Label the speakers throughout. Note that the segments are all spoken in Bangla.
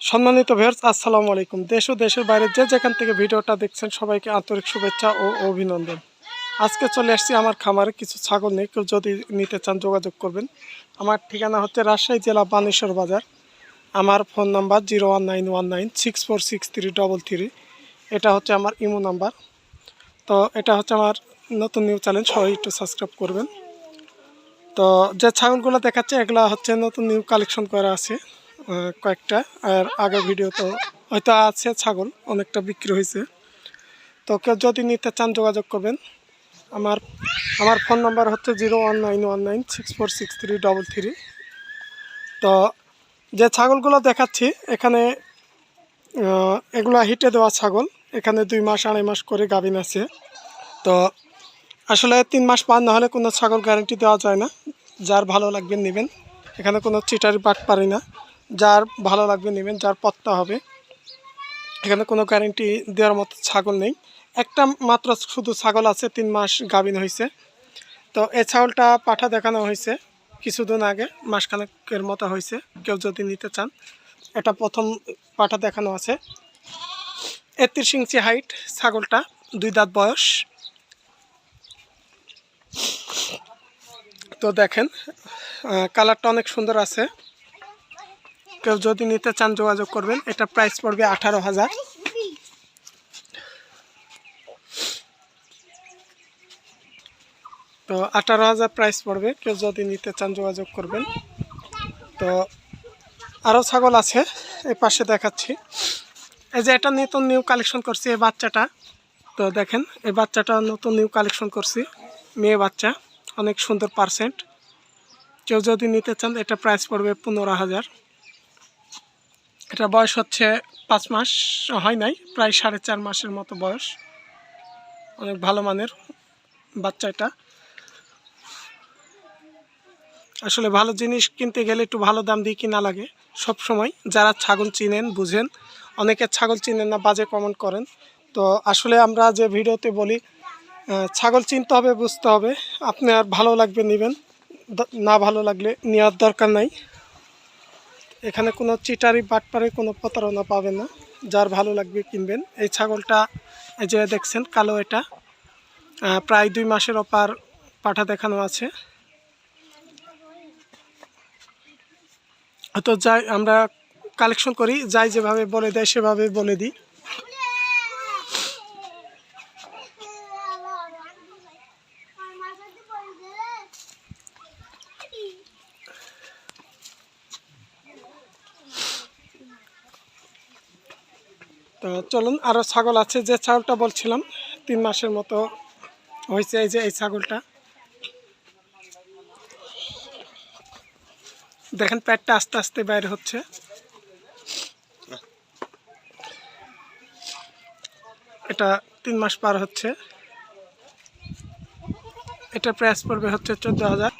Speaker 1: সম্মানিত ভিউয়ার্স আসসালামু আলাইকুম। দেশ ও দেশের বাইরে যে যেখান থেকে ভিডিওটা দেখছেন, সবাইকে আন্তরিক শুভেচ্ছা ও অভিনন্দন। আজকে চলে আসছি আমার খামারে, কিছু ছাগল নেই কেউ যদি নিতে চান যোগাযোগ করবেন। আমার ঠিকানা হচ্ছে রাজশাহী জেলা বানেশ্বর বাজার। আমার phone number zero one nine one nine, six four six three double three. এটা হচ্ছে আমার ইমো নাম্বার। তো এটা হচ্ছে আমার নতুন নিউ চ্যানেল, সবাই একটু সাবস্ক্রাইব করবেন। তো যে ছাগলগুলো দেখাচ্ছে, এগুলো হচ্ছে নতুন নিউ কালেকশন করা আছে। কয়েকটা। আর আগের ভিডিও তো হয়তো আছে ছাগল, অনেকটা বিক্রি হয়েছে। তো কেউ যদি নিতে চান যোগাযোগ করবেন। আমার আমার ফোন নাম্বার হচ্ছে zero one nine one nine six four six three double three. তো যে ছাগলগুলো দেখাচ্ছি, এখানে এগুলো হিটে দেওয়া ছাগল। এখানে দুই মাস, আড়াই মাস করে গাভিন আছে। তো আসলে তিন মাস পার না হলে কোনো ছাগল গ্যারান্টি দেওয়া যায় না। যার ভালো লাগবে নেবেন। এখানে কোনো চিটারি পাট পারি না। যার ভালো লাগবে নেবেন, যার পত্তা হবে। এখানে কোনো গ্যারেন্টি দেওয়ার মতো ছাগল নেই। একটা মাত্র শুধু ছাগল আছে, তিন মাস গাভিন হয়েছে তো এ ছাগলটা পাঠা দেখানো হয়েছে কিছুদিন আগে, মাসখানেকের মতো হয়েছে কেউ যদি নিতে চান। এটা প্রথম পাঠা দেখানো আছে। একত্রিশ ইঞ্চি হাইট ছাগলটা, দুই দাঁত বয়স। তো দেখেন কালারটা অনেক সুন্দর আছে। কেউ যদি নিতে চান যোগাযোগ করবেন, এটা প্রাইস পড়বে আঠারো হাজার। তো আঠারো হাজার প্রাইস পড়বে, কেউ যদি নিতে চান যোগাযোগ করবেন। তো আরও ছাগল আছে, এই পাশে দেখাচ্ছি। এই যে এটা নতুন নিউ কালেকশন করছি, এই বাচ্চাটা। তো দেখেন, এই বাচ্চাটা নতুন নিউ কালেকশন করছি, মেয়ে বাচ্চা, অনেক সুন্দর পার্সেন্ট কেউ যদি নিতে চান, এটা প্রাইস পড়বে পনেরো হাজার। এটা বয়স হচ্ছে পাঁচ মাস, হয় নাই, প্রায় সাড়ে চার মাসের মতো বয়স। অনেক ভালো মানের বাচ্চা এটা। আসলে ভালো জিনিস কিনতে গেলে একটু ভালো দাম দিয়ে কিনা লাগে। সব সময় যারা ছাগল চিনেন, বুঝেন, অনেকে ছাগল চিনেন না, বাজে কমেন্ট করেন। তো আসলে আমরা যে ভিডিওতে বলি ছাগল চিনতে হবে, বুঝতে হবে। আপনার ভালো লাগবে নেবেন না ভালো লাগলে নেওয়ার দরকার নাই। এখানে কোনো চিটারি, বাটপারে কোনো প্রতারণা পাবেন না। যার ভালো লাগবে কিনবেন। এই ছাগলটা, এই যে দেখছেন, কালো এটা। প্রায় দুই মাসের অপার পাঠা দেখানো আছে। তো যাই, আমরা কালেকশন করি। যাই যেভাবে বলে দেয়, সেভাবে বলে দিই। তো চলুন আরও ছাগল আছে। যে ছাগলটা বলছিলাম, তিন মাসের মতো হয়েছে এই যে, এই ছাগলটা। দেখেন, পেটটা আস্তে আস্তে বাইরে হচ্ছে। এটা তিন মাস পার হচ্ছে। এটা প্রাইস পড়বে হচ্ছে চোদ্দ হাজার।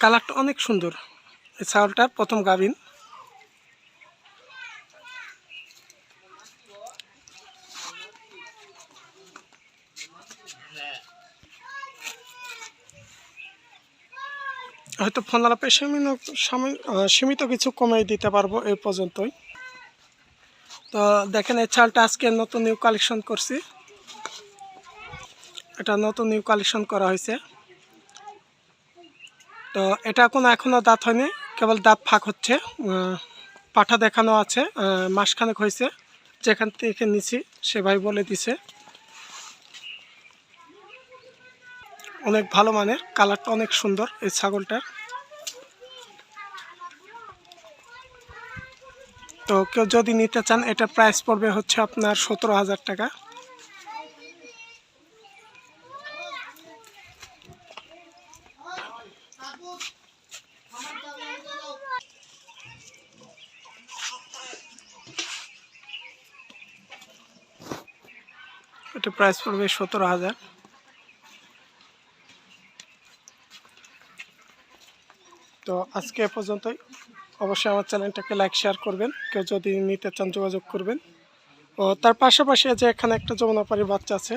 Speaker 1: কালারটা অনেক সুন্দর, এই ছাগলটার প্রথম গাভিন। হয়তো ফোন আলাপে সীমিত, সামি- সীমিত কিছু কমিয়ে দিতে পারব এই পর্যন্তই। তো দেখেন, এই চালটা আজকে নতুন নিউ কালেকশন করছি। এটা নতুন নিউ কালেকশন করা হয়েছে। তো এটা কোনো এখনও দাঁত হয়নি, কেবল দাঁত ফাঁক হচ্ছে। পাঠা দেখানো আছে মাসখানেক হয়েছে। যেখান থেকে নিছি, সে ভাই বলে দিছে। অনেক ভালো মানের, কালারটা অনেক সুন্দর এই ছাগলটার। তো কেউ যদি নিতে চান, এটা প্রাইস পড়বে হচ্ছে আপনার সতেরো হাজার টাকা। এটা প্রাইস পড়বে সতেরো হাজার। তো আজকে এ পর্যন্তই। অবশ্যই আমার চ্যানেলটাকে লাইক, শেয়ার করবেন। কেউ যদি নিতে চান যোগাযোগ করবেন। ও, তার পাশাপাশি যে এখানে একটা যমুনাপাড়ির বাচ্চা আছে।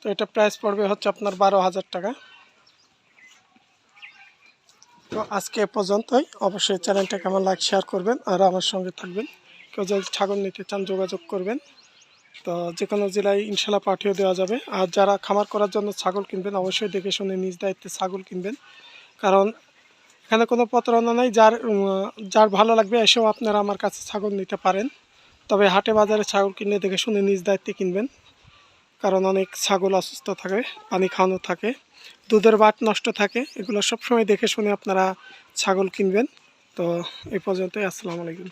Speaker 1: তো এটা প্রাইস পড়বে হচ্ছে আপনার বারো হাজার টাকা। আজকে এ পর্যন্তই। অবশ্যই চ্যানেলটা কেমন লাইক শেয়ার করবেন আর আমার সঙ্গে থাকবেন। কেউ যদি ছাগল নিতে চান যোগাযোগ করবেন। তো যে কোনো জেলায় ইনশাল্লাহ পাঠিয়ে দেওয়া যাবে। আর যারা খামার করার জন্য ছাগল কিনবেন, অবশ্যই দেখে শুনে নিজ দায়িত্বে ছাগল কিনবেন। কারণ এখানে কোনো প্রতারণা নেই। যার যার ভালো লাগবে এসেও আপনারা আমার কাছে ছাগল নিতে পারেন। তবে হাটে বাজারে ছাগল কিনলে দেখে শুনে নিজ দায়িত্বে কিনবেন। কারণ অনেক ছাগল অসুস্থ থাকে, পানি খাওয়ানো থাকে, দুধের বাট নষ্ট থাকে, এগুলো সবসময় দেখে শুনে আপনারা ছাগল কিনবেন। তো এই পর্যন্তই, আসসালামু আলাইকুম।